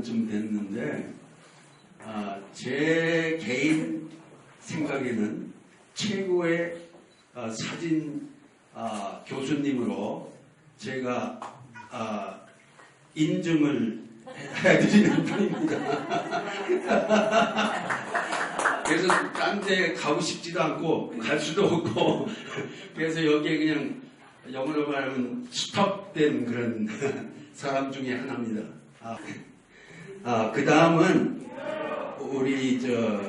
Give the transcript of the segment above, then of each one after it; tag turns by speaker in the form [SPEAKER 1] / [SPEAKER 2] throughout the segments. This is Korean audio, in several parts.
[SPEAKER 1] 15년쯤 됐는데 아, 제 개인 생각에는 최고의 아, 사진 아, 교수님으로 제가 아, 인증을 해드리는 분입니다. 그래서 딴 데 가고 싶지도 않고 갈 수도 없고 그래서 여기에 그냥 영어로 말하면 스톱된 그런 사람 중에 하나입니다. 아, 아, 그 다음은 우리 저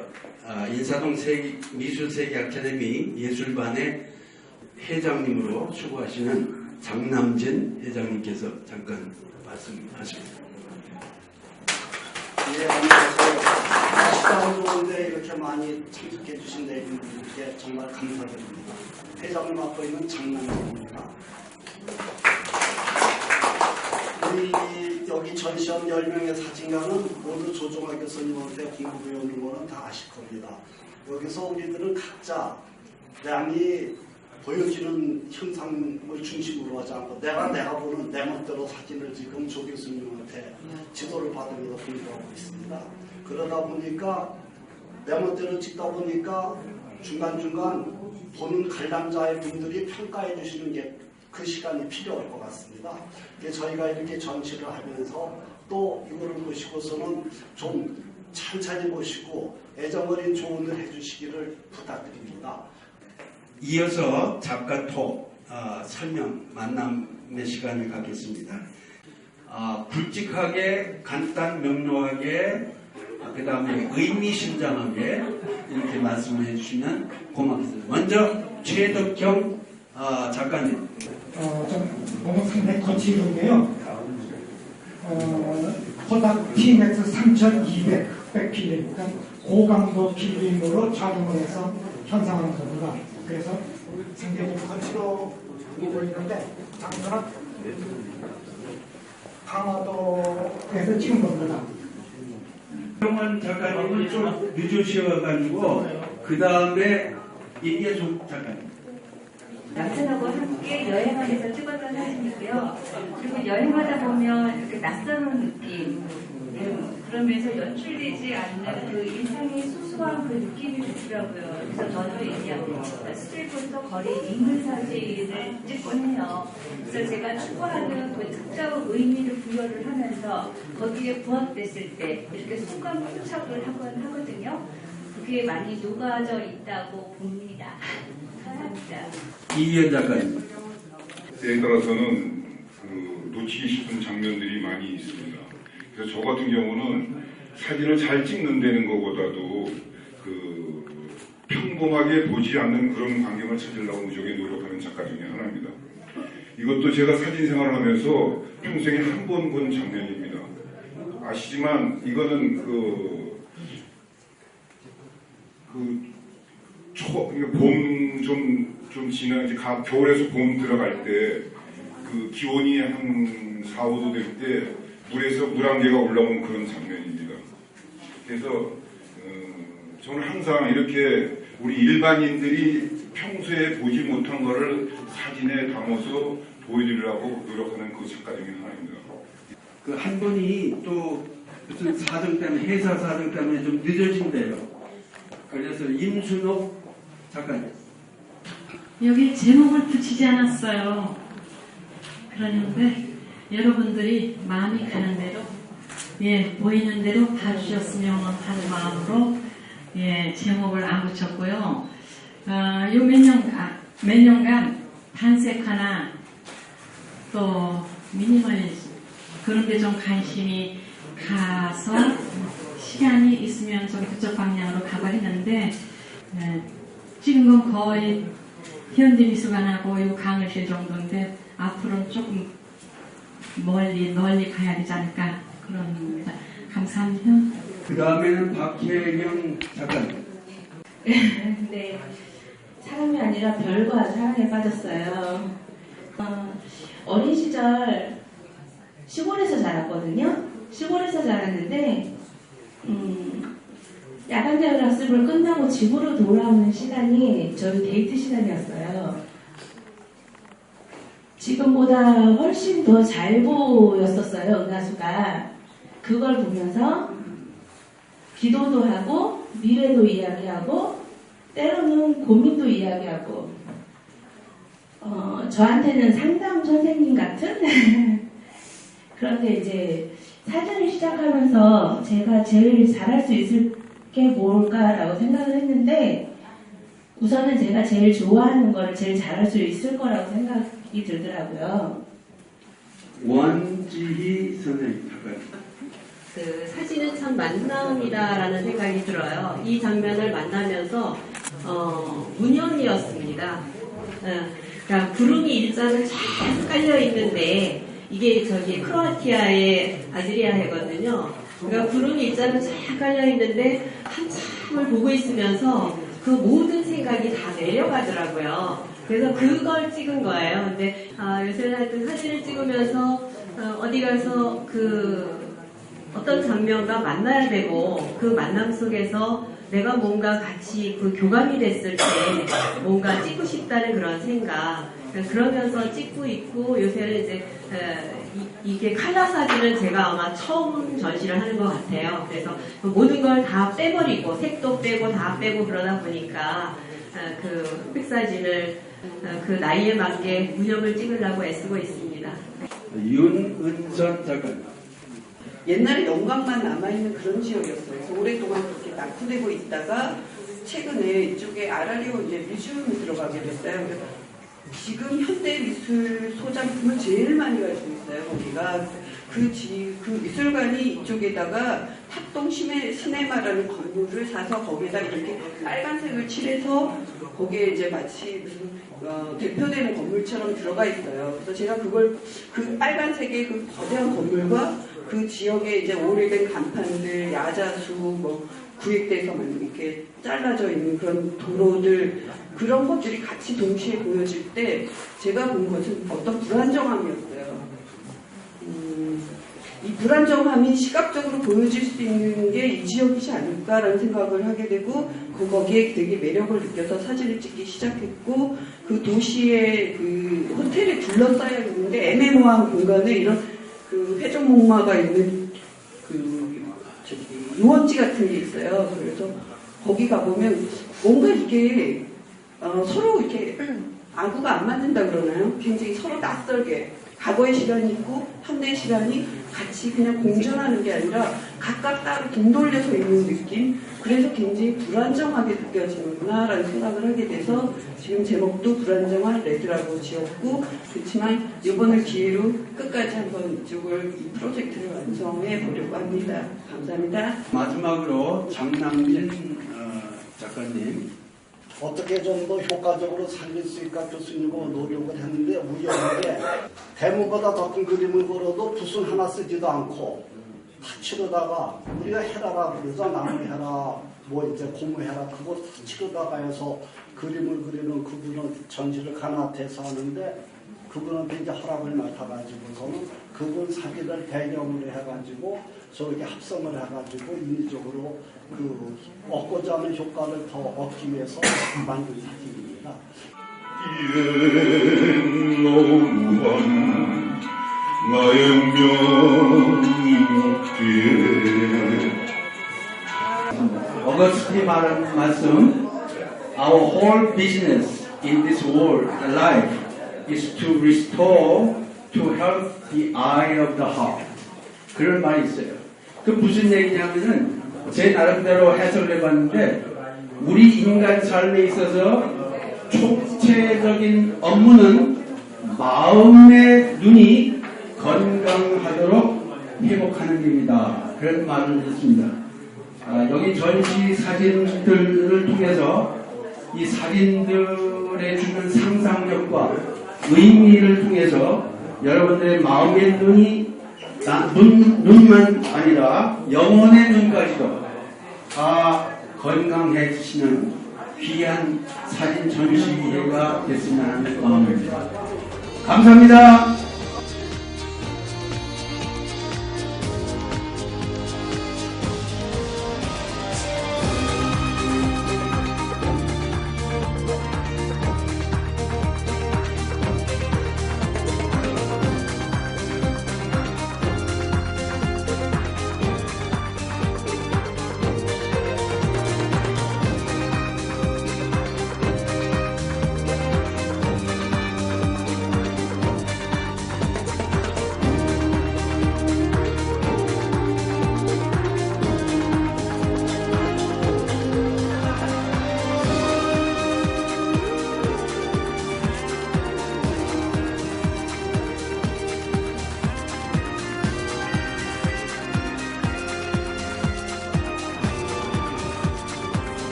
[SPEAKER 1] 아, 인사동 세기, 미술세계 아카데미 예술반의 회장님으로 수고하시는 장남진 회장님께서 잠깐 말씀하십니다.
[SPEAKER 2] 예, 안녕하세요. 날씨가 좋은데 이렇게 많이 참석해 주신 내분들께 정말 감사드립니다. 회장을 맡고 있는 장남입니다. 우리 여기 전시한 10명의 사진가는 모두 조종학 교수님한테 공부해 오는 거는 다 아실 겁니다. 여기서 우리들은 각자 양이 보여지는 현상을 중심으로 하지 않고 내가 내가 보는 내 멋대로 사진을 지금 조 교수님한테 지도를 받으면서 공부하고 있습니다. 그러다 보니까 내 멋대로 찍다 보니까 중간중간 보는 관람자의 분들이 평가해 주시는 게 그 시간이 필요할 것 같습니다. 저희가 이렇게 전시를 하면서 또 이거를 보시고서는 좀 찬찬히 보시고 애정어린 조언을 해주시기를 부탁드립니다.
[SPEAKER 1] 이어서 작가 톡 아, 설명 만남의 시간을 갖겠습니다. 아, 굵직하게 간단 명료하게 그 다음에 의미심장하게 이렇게 말씀을 해주시면 고맙겠습니다. 먼저 최덕경 아, 작가님.
[SPEAKER 3] 어, 좀 너무 상당히 거칠은데요. 어, 코닥 TMX 3200 흑백 필름, 고강도 필름으로 촬영을 해서 현상하는 겁니다. 그래서 상당히 거칠어 보이는데, 장소는 강화도에서 찍은 겁니다.
[SPEAKER 1] 정원 작가님은 좀 늦으셔가지고 그 다음에 임계숙 작가님.
[SPEAKER 4] 남편하고 함께 여행하면서 찍었던 사진이고요. 그리고 여행하다 보면 이렇게 낯선 느낌, 음, 그러면서 연출되지 않는 그 인상의 소소한 그 느낌이 좋더라고요. 그래서 저도 그냥 스트릿부터 거리 인물 사진을 찍곤 해요. 그래서 제가 추구하는 그 특정 의미를 부여를 하면서 거기에 부합됐을 때 이렇게 순간 포착을 하곤 하거든요. 그게 많이 녹아져 있다고 봅니다. 감사합니다.
[SPEAKER 1] 이희연 작가님.
[SPEAKER 5] 때에 따라서는 그 놓치기 싶은 장면들이 많이 있습니다. 그래서 저 같은 경우는 사진을 잘 찍는다는 것보다도 그 평범하게 보지 않는 그런 광경을 찾으려고 무척에 노력하는 작가 중에 하나입니다. 이것도 제가 사진 생활을 하면서 평생에 한 번 본 장면입니다. 아시지만 이거는 그, 그, 초, 봄 좀, 좀 지나, 이제 가, 겨울에서 봄 들어갈 때, 그 기온이 한 4, 5도 될 때, 물에서 물안개가 올라오는 그런 장면입니다. 그래서, 어, 저는 항상 이렇게 우리 일반인들이 평소에 보지 못한 거를 사진에 담아서 보여드리려고 노력하는 그 작가 중에 하나입니다.
[SPEAKER 1] 그 한 분이 또 무슨 사정 때문에 회사 사정 때문에 좀 늦어진대요. 그래서 임순옥 작가님.
[SPEAKER 6] 여기 제목을 붙이지 않았어요. 그러는데 여러분들이 마음이 가는 대로 예 보이는 대로 봐주셨으면 하는 마음으로 예 제목을 안 붙였고요. 어, 요몇 년간 몇 년간 단색 하나 또 미니멀리즘 그런 데 좀 관심이 가서 시간이 있으면 좀 그쪽 방향으로 가고 했는데 예, 찍은 건 거의 현대미술관하고 이 강의실 정도인데 앞으로는 조금 멀리 널리 가야 되지 않을까 그런 겁니다. 감사합니다.
[SPEAKER 1] 그 다음에는 박혜경 작가님.
[SPEAKER 7] 네. 사람이 아니라 별과 사랑에 빠졌어요. 어, 어린 시절 시골에서 자랐거든요. 시골에서 자랐는데 음, 야간 자율 학습을 끝나고 집으로 돌아오는 시간이 저희 데이트 시간이었어요. 지금보다 훨씬 더 잘 보였었어요, 은하수가. 그걸 보면서 기도도 하고 미래도 이야기하고 때로는 고민도 이야기하고 어, 저한테는 상담 선생님 같은 그런데 이제 사전을 시작하면서 제가 제일 잘할 수 있을 게 뭘까라고 생각을 했는데 우선은 제가 제일 좋아하는 거를 제일 잘할 수 있을 거라고 생각이 들더라고요.
[SPEAKER 1] 원지희 선생님 잠깐.
[SPEAKER 8] 그 사진은 참 만남이다라는 생각이 들어요. 이 장면을 만나면서 어, 무념이었습니다. 어, 그러니까 구름이 일자로 쫙 깔려 있는데 이게 저기 크로아티아의 아드리아 해거든요. 그러니까 구름이 일자로 쫙 깔려 있는데 한참을 보고 있으면서 그 모든 생각이 다 내려가더라고요. 그래서 그걸 찍은 거예요. 근데 아, 요새 하여튼 사진을 찍으면서 어, 어디 가서 그 어떤 장면과 만나야 되고 그 만남 속에서 내가 뭔가 같이 그 교감이 됐을 때 뭔가 찍고 싶다는 그런 생각 그러면서 찍고 있고 요새는 이제 에, 이, 게 칼라 사진은 제가 아마 처음 전시를 하는 것 같아요. 그래서 그 모든 걸 다 빼버리고 색도 빼고 다 빼고 그러다 보니까 에, 그 흑백 사진을 어, 그 나이에 맞게 무념을 찍으려고 애쓰고 있습니다.
[SPEAKER 1] 윤은선 작가.
[SPEAKER 9] 옛날에 영광만 남아있는 그런 지역이었어요. 그래서 오랫동안 그렇게 낙후되고 있다가 최근에 이쪽에 아라리오 이제 뮤지엄에 들어가게 됐어요. 지금 현대 미술 소장품을 제일 많이 가지고 있어요. 거기가 그, 지, 그 미술관이 이쪽에다가 탑동 시네, 시네마라는 건물을 사서 거기에다 이렇게 빨간색을 칠해서 거기에 이제 마치 어, 대표되는 건물처럼 들어가 있어요. 그래서 제가 그걸 그 빨간색의 그 거대한 건물과 그 지역에 이제 오래된 간판들, 야자수, 뭐 구획돼서 막 이렇게 잘라져 있는 그런 도로들 그런 것들이 같이 동시에 보여질 때 제가 본 것은 어떤 불안정함이었어요. 음, 이 불안정함이 시각적으로 보여질 수 있는 게 이 지역이지 않을까라는 생각을 하게 되고 그 거기에 되게 매력을 느껴서 사진을 찍기 시작했고 그 도시의 그 호텔에 둘러싸여 있는데 애매모호한 공간에 이런 그 회전목마가 있는 그 유원지 같은 게 있어요. 그래서 거기 가보면 뭔가 이게 어, 서로 이렇게 아구가 안 맞는다 그러나요? 굉장히 서로 낯설게 과거의 시간이 있고 현대의 시간이 같이 그냥 공존하는 게 아니라 각각 따로 등 돌려서 있는 느낌 그래서 굉장히 불안정하게 느껴지는구나라는 생각을 하게 돼서 지금 제목도 불안정한 레드라고 지었고 그렇지만 이번을 기회로 끝까지 한번 이쪽을 이 프로젝트를 완성해 보려고 합니다. 감사합니다.
[SPEAKER 1] 마지막으로 장남진 어, 작가님.
[SPEAKER 2] 어떻게 좀 더 효과적으로 살릴 수 있을까 교수님과 노력을 했는데 우연하게 대문보다 더 큰 그림을 걸어도 붓은 하나 쓰지도 않고 다 치르다가 우리가 해라라 그래서 나무 해라 뭐 이제 고무 해라 그거 다 치르다가 해서 그림을 그리는 그분은 전시를 가나태에서 하는데 그분한테 이제 허락을 맡아가지고서는 그분 사진을 배경으로 해가지고 저렇게 합성을 해가지고 인위적으로 그 얻고자 하는 효과를 더 얻기 위해서 만든 사진입니다.
[SPEAKER 5] 나의 운명이
[SPEAKER 1] 어거스틴이 말한 말씀 Our whole business in this world, life, is to restore, to help the eye of the heart. 그런 말이 있어요. 그 무슨 얘기냐면은 제 나름대로 해석을 해봤는데 우리 인간 삶에 있어서 총체적인 업무는 마음의 눈이 건강하도록 회복하는 일입니다. 그런 말을 했습니다. 아, 여기 전시 사진들을 통해서 이 사진들의 주는 상상력과 의미를 통해서 여러분들의 마음의 눈이 나- 눈, 눈만 아니라 영혼의 눈까지도 다 건강해지시는 귀한 사진 전시회가 됐으면 하는 마음입니다. 감사합니다.